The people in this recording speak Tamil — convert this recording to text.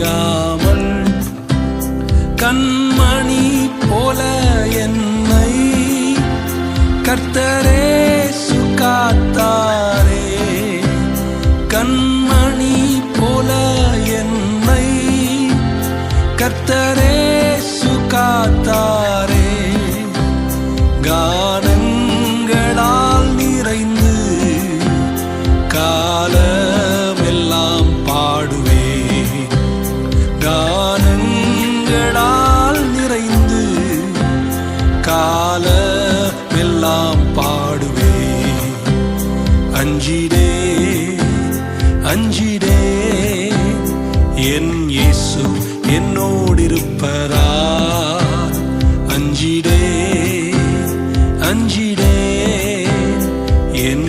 கலங்காமல் கண்மணி போல என்னை கர்த்தரே சுகாத்தாரே கண்மணி போல என்னை கர்த்தரே சுகாத்தாரே கானங்களால் நிறைந்து காலமெல்லாம் பாடுவேன் கானங்களால் நிறைந்து காலமெல்லாம் பாடுவே. அஞ்சிடே அஞ்சிடே என் இயேசு என்னோடிருப்பதா அஞ்சிடே அஞ்சிடே என்